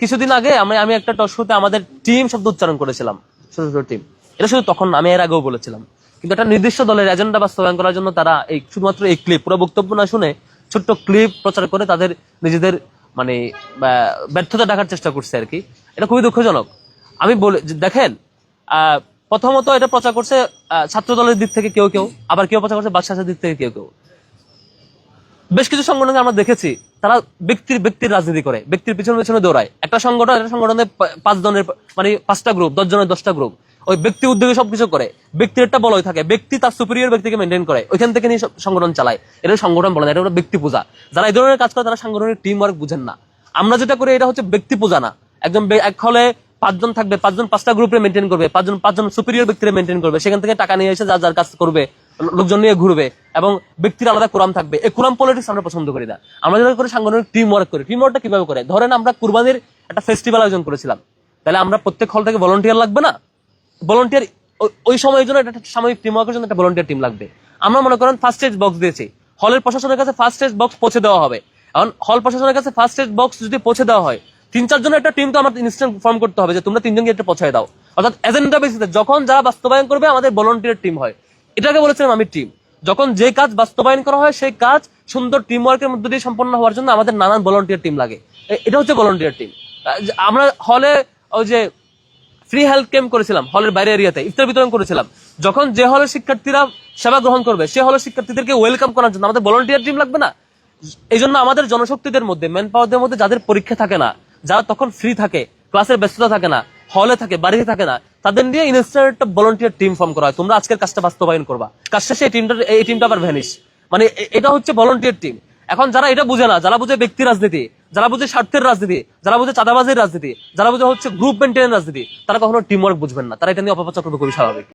কিছুদিন আগে আমি আমি একটা টক শোতে আমাদের টিম শব্দ উচ্চারণ করেছিলাম ছোট ছোট টিম এটা শুধু তখন আমি এর আগেও বলেছিলাম। কিন্তু একটা নির্দিষ্ট দলের এজেন্ডা বাস্তবায়ন করার জন্য তারা এই, শুধুমাত্র এই ক্লিপ পুরো বক্তব্য না শুনে ছোট্ট ক্লিপ প্রচার করে তাদের নিজেদের মানে ব্যর্থতা ডাকার চেষ্টা করছে আর কি। এটা খুবই দুঃখজনক। আমি বলে দেখেন প্রথমত এটা প্রচার করছে ছাত্র দলের দিক থেকে কেউ কেউ, আবার কেউ প্রচার করছে বাদশাহের দিক থেকে কেউ কেউ। বেশ কিছু সংগঠনকে আমরা দেখেছি, তারা ব্যক্তির ব্যক্তির রাজনীতি করে, ব্যক্তির পিছনে পিছনে দৌড়ায়। একটা সংগঠন, একটা সংগঠনে পাঁচ জনের মানে পাঁচটা গ্রুপ দশ জনের দশটা গ্রুপ ওই ব্যক্তি উদ্যোগে সবকিছু করে, ব্যক্তির একটা বলয় থাকে, ব্যক্তি তার সুপিরিয়র ব্যক্তিকে মেনটেন করে, ওইখান থেকে নিয়ে সংগঠন চালায়। এটা সংগঠন বলে না, এটা ব্যক্তি পূজা। যারা এই ধরনের কাজ করে, তারা সাংগঠনিক টিম ওয়ার্ক বুঝেন না। আমরা যেটা করি, এটা হচ্ছে ব্যক্তি পূজা না। একজন এক হলে পাঁচজন থাকবে, পাঁচজন পাঁচটা গ্রুপে মেনটেন করবে, পাঁচজন পাঁচজন সুপিরিয়র ব্যক্তিরা মেনটেন করবে, সেখান থেকে টাকা নিয়ে এসে যার যার কাজ করবে লোকজন নিয়ে ঘুরবে এবং ব্যক্তির আলাদা কোরাম থাকবে। এই কোরাম পলিটিক্স আমরা পছন্দ করি না। আমরা যেটা করে সাংগঠনিক টিম ওয়ার্ক করি টিম ওয়ার্কটা কীভাবে করে? ধরেন আমরা কুরবানির একটা ফেস্টিভ্যাল আয়োজন করেছিলাম। তাহলে আমরা প্রত্যেক হল থেকে ভলেন্টিয়ার লাগবে না? ভলেন্টিয়ার ওই সময়ের জন্য একটা সাময়িক টিম ওয়ার্কের জন্য একটা ভলেন্টিয়ার টিম লাগবে। আমরা মনে করেন ফার্স্ট এজ বক্স দিয়েছি। হলের প্রশাসনের কাছে ফার্স্ট এজ বক্স পৌঁছে দেওয়া হবে। এখন হল প্রশাসনের কাছে ফার্স্ট এজ বক্স যদি পৌঁছে দেওয়া হয়, তিন চারজনের একটা টিম তো আমার ইনস্ট্যান্ট ফর্ম করতে হবে যে তোমরা তিনজনকে এটা পৌঁছায় দাও। অর্থাৎ এজেন্ডা বেসিসে যখন যারা বাস্তবায়ন করবে আমাদের ভলেন্টিয়ার টিম হয়। এটাকে বলেছিলাম আমি টিম যখন যে কাজ বাস্তবায়ন করা হয়, সেই কাজ সুন্দর টিম ওয়ার্কের মধ্যে দিয়ে সম্পন্ন হওয়ার জন্য আমাদের নানান ভলেন্টিয়ার টিম লাগে। এটা হচ্ছে ভলেন্টিয়ার টিম আমরা হলে ওই যে ফ্রি হেলথ ক্যাম্প করেছিলাম হলের বাইরে এরিয়াতে ইফতার বিতরণ করেছিলাম। যখন যে হলের শিক্ষার্থীরা সেবা গ্রহণ করবে, সে হলের শিক্ষার্থীদেরকে ওয়েলকাম করার জন্য আমাদের ভলেন্টিয়ার টিম লাগবে না? এই জন্য আমাদের জনশক্তিদের মধ্যে ম্যান পাওয়ারদের মধ্যে যাদের পরীক্ষা থাকে না, যারা তখন ফ্রি থাকে ক্লাসের ব্যস্ততা থাকে না হলে থাকে, বাড়িতে থাকে না, তাদের নিয়ে ইনস্ট্যান্ট একটা ভলেন্টিয়ার টিম ফর্ম করা হয়। তোমরা আজকের কাজটা বাস্তবায়ন করবা। কাজ শেষে এই টিমটা এই টিমটা আবার ভ্যানিশ মানে এটা হচ্ছে ভলেন্টিয়ার টিম এখন যারা এটা বুঝে না, যারা বুঝে ব্যক্তি রাজনীতি, যারা বুঝে স্বার্থের রাজনীতি, যারা বুঝে চাঁদাবাজের রাজনীতি, যারা বুঝে হচ্ছে গ্রুপ মেনটেনের রাজনীতি, তারা কখনো টিম ওয়ার্ক বুঝবেন না। তারা এটা নিয়ে অপপ্রচার করবে খুবই স্বাভাবিক।